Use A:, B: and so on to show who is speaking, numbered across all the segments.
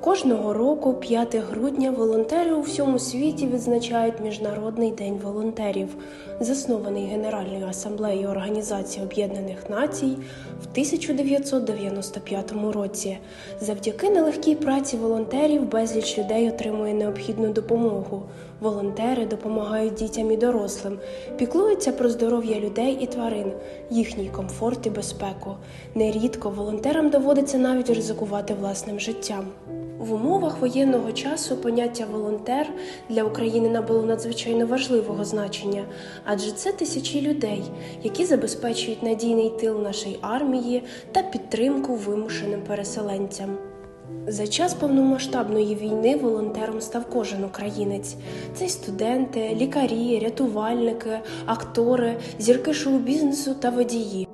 A: Кожного року, 5 грудня, волонтери у всьому світі відзначають Міжнародний день волонтерів, заснований Генеральною асамблеєю Організації Об'єднаних Націй в 1995 році. Завдяки нелегкій праці волонтерів безліч людей отримує необхідну допомогу. Волонтери допомагають дітям і дорослим, піклуються про здоров'я людей і тварин, їхній комфорт і безпеку. Нерідко волонтерам доводиться навіть ризикувати власним життям. В умовах воєнного часу поняття волонтер для України набуло надзвичайно важливого значення, адже це тисячі людей, які забезпечують надійний тил нашої армії та підтримку вимушеним переселенцям. За час повномасштабної війни волонтером став кожен українець. Це й студенти, лікарі, рятувальники, актори, зірки шоу-бізнесу та водії.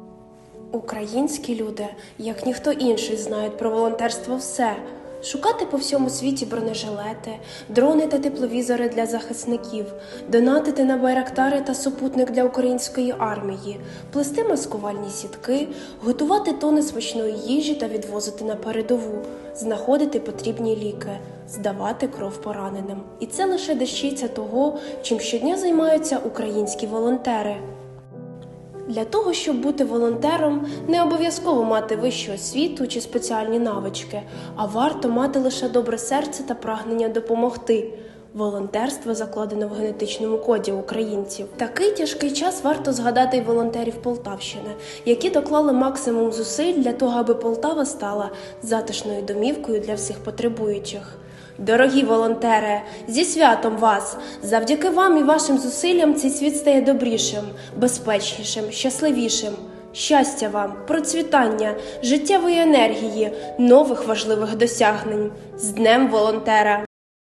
A: Українські люди, як ніхто інший, знають про волонтерство все. Шукати по всьому світі бронежилети, дрони та тепловізори для захисників, донатити на байрактари та супутник для української армії, плести маскувальні сітки, готувати тони смачної їжі та відвозити на передову, знаходити потрібні ліки, здавати кров пораненим. І це лише дещиця того, чим щодня займаються українські волонтери. Для того, щоб бути волонтером, не обов'язково мати вищу освіту чи спеціальні навички, а варто мати лише добре серце та прагнення допомогти. Волонтерство закладено в генетичному коді українців. Такий тяжкий час варто згадати й волонтерів Полтавщини, які доклали максимум зусиль для того, аби Полтава стала затишною домівкою для всіх потребуючих. Дорогі волонтери, зі святом вас! Завдяки вам і вашим зусиллям цей світ стає добрішим, безпечнішим, щасливішим. Щастя вам, процвітання, життєвої енергії, нових важливих досягнень з Днем волонтера!